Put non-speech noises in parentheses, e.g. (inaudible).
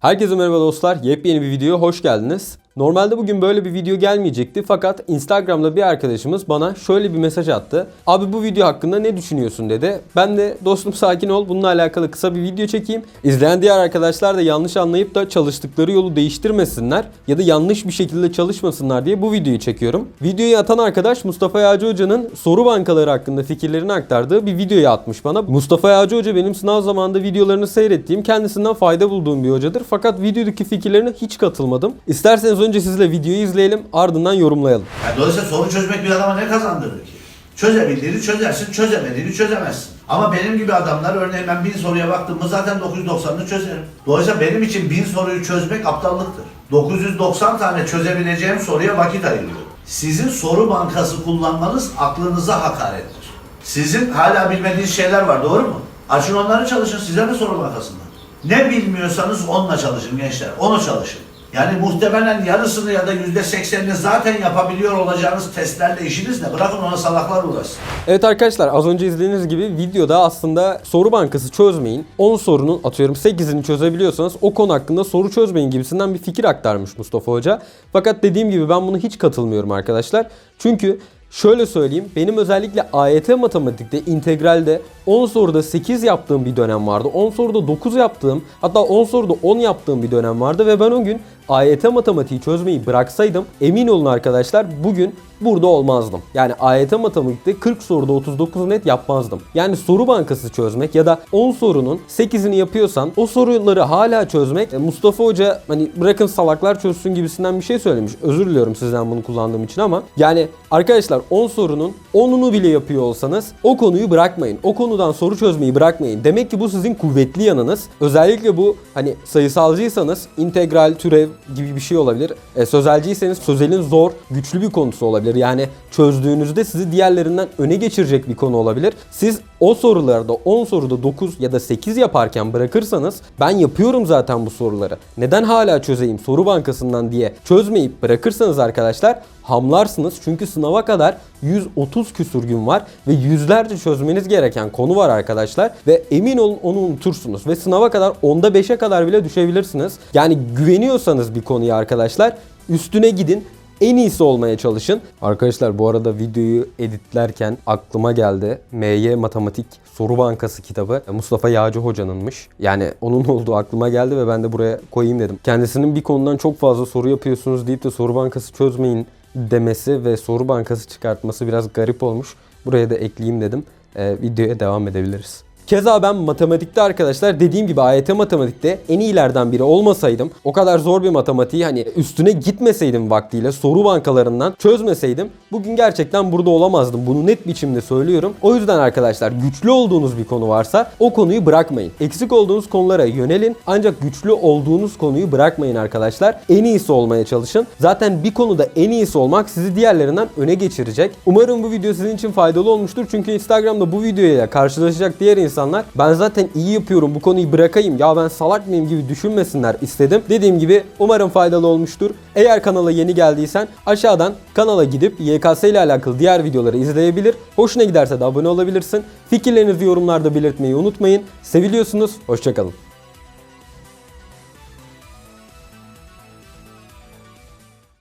Herkese merhaba dostlar. Yepyeni bir videoya hoş geldiniz. Normalde bugün böyle bir video gelmeyecekti fakat Instagram'da bir arkadaşımız bana şöyle bir mesaj attı. Abi bu video hakkında ne düşünüyorsun dedi. Ben de dostum sakin ol bununla alakalı kısa bir video çekeyim. İzleyen diğer arkadaşlar da yanlış anlayıp da çalıştıkları yolu değiştirmesinler ya da yanlış bir şekilde çalışmasınlar diye bu videoyu çekiyorum. Videoyu atan arkadaş Mustafa Yağcı Hoca'nın soru bankaları hakkında fikirlerini aktardığı bir videoyu atmış bana. Mustafa Yağcı Hoca benim sınav zamanında videolarını seyrettiğim, kendisinden fayda bulduğum bir hocadır. Fakat videodaki fikirlerine hiç katılmadım. İsterseniz önce sizle videoyu izleyelim ardından yorumlayalım. Yani dolayısıyla soru çözmek bir adama ne kazandırır ki? Çözebildiğini çözersin, çözemediğini çözemezsin. Ama benim gibi adamlar örneğin ben bin soruya baktım mı zaten 990'ını çözerim. Dolayısıyla benim için bin soruyu çözmek aptallıktır. 990 tane çözebileceğim soruya vakit ayırıyorum. Sizin soru bankası kullanmanız aklınıza hakarettir. Sizin hala bilmediğiniz şeyler var doğru mu? Açın onları çalışın size ne soru bankasında? Ne bilmiyorsanız onunla çalışın gençler. Onu çalışın. Yani muhtemelen yarısını ya da yüzde seksenini zaten yapabiliyor olacağınız testlerle işiniz ne? Bırakın ona salaklar uğraşsın. Evet arkadaşlar az önce izlediğiniz gibi videoda aslında soru bankası çözmeyin. 10 sorunun atıyorum 8'ini çözebiliyorsanız o konu hakkında soru çözmeyin gibisinden bir fikir aktarmış Mustafa Hoca. Fakat dediğim gibi ben buna hiç katılmıyorum arkadaşlar. Çünkü Şöyle söyleyeyim, benim özellikle AYT matematikte, integralde 10 soruda 8 yaptığım bir dönem vardı. 10 soruda 9 yaptığım, hatta 10 soruda 10 yaptığım bir dönem vardı ve ben o gün AYT matematiği çözmeyi bıraksaydım emin olun arkadaşlar bugün burada olmazdım. Yani AYT matematikte 40 soruda 39 net yapmazdım. Yani soru bankası çözmek ya da 10 sorunun 8'ini yapıyorsan o soruları hala çözmek e, Mustafa Hoca hani bırakın salaklar çözsün gibisinden bir şey söylemiş. Özür diliyorum sizden bunu kullandığım için ama yani arkadaşlar 10 sorunun 10'unu bile yapıyor olsanız o konuyu bırakmayın. O konudan soru çözmeyi bırakmayın. Demek ki bu sizin kuvvetli yanınız. Özellikle bu hani sayısalcıysanız integral, türev gibi bir şey olabilir. E, sözelciyseniz sözelin zor, güçlü bir konusu olabilir. Yani çözdüğünüzde sizi diğerlerinden öne geçirecek bir konu olabilir. Siz o sorularda 10 soruda 9 ya da 8 yaparken bırakırsanız ben yapıyorum zaten bu soruları. Neden hala çözeyim soru bankasından diye çözmeyip bırakırsanız arkadaşlar hamlarsınız. Çünkü sınava kadar 130 küsur gün var ve yüzlerce çözmeniz gereken konu var arkadaşlar. Ve emin olun onu unutursunuz. Ve sınava kadar onda 5'e kadar bile düşebilirsiniz. Yani güveniyorsanız bir konuya arkadaşlar üstüne gidin en iyisi olmaya çalışın. Arkadaşlar bu arada videoyu editlerken aklıma geldi. MY Matematik Soru Bankası kitabı Mustafa Yağcı Hoca'nınmış. Yani onun (laughs) olduğu aklıma geldi ve ben de buraya koyayım dedim. Kendisinin bir konudan çok fazla soru yapıyorsunuz deyip de soru bankası çözmeyin demesi ve soru bankası çıkartması biraz garip olmuş. Buraya da ekleyeyim dedim. Ee, videoya devam edebiliriz. Keza ben matematikte arkadaşlar dediğim gibi AYT matematikte en iyilerden biri olmasaydım o kadar zor bir matematiği hani üstüne gitmeseydim vaktiyle soru bankalarından çözmeseydim bugün gerçekten burada olamazdım. Bunu net biçimde söylüyorum. O yüzden arkadaşlar güçlü olduğunuz bir konu varsa o konuyu bırakmayın. Eksik olduğunuz konulara yönelin ancak güçlü olduğunuz konuyu bırakmayın arkadaşlar. En iyisi olmaya çalışın. Zaten bir konuda en iyisi olmak sizi diğerlerinden öne geçirecek. Umarım bu video sizin için faydalı olmuştur. Çünkü Instagram'da bu videoyla karşılaşacak diğer insanlar ben zaten iyi yapıyorum bu konuyu bırakayım ya ben salak mıyım gibi düşünmesinler istedim. Dediğim gibi umarım faydalı olmuştur. Eğer kanala yeni geldiysen aşağıdan kanala gidip YKS ile alakalı diğer videoları izleyebilir. Hoşuna giderse de abone olabilirsin. Fikirlerinizi yorumlarda belirtmeyi unutmayın. Seviliyorsunuz. Hoşçakalın.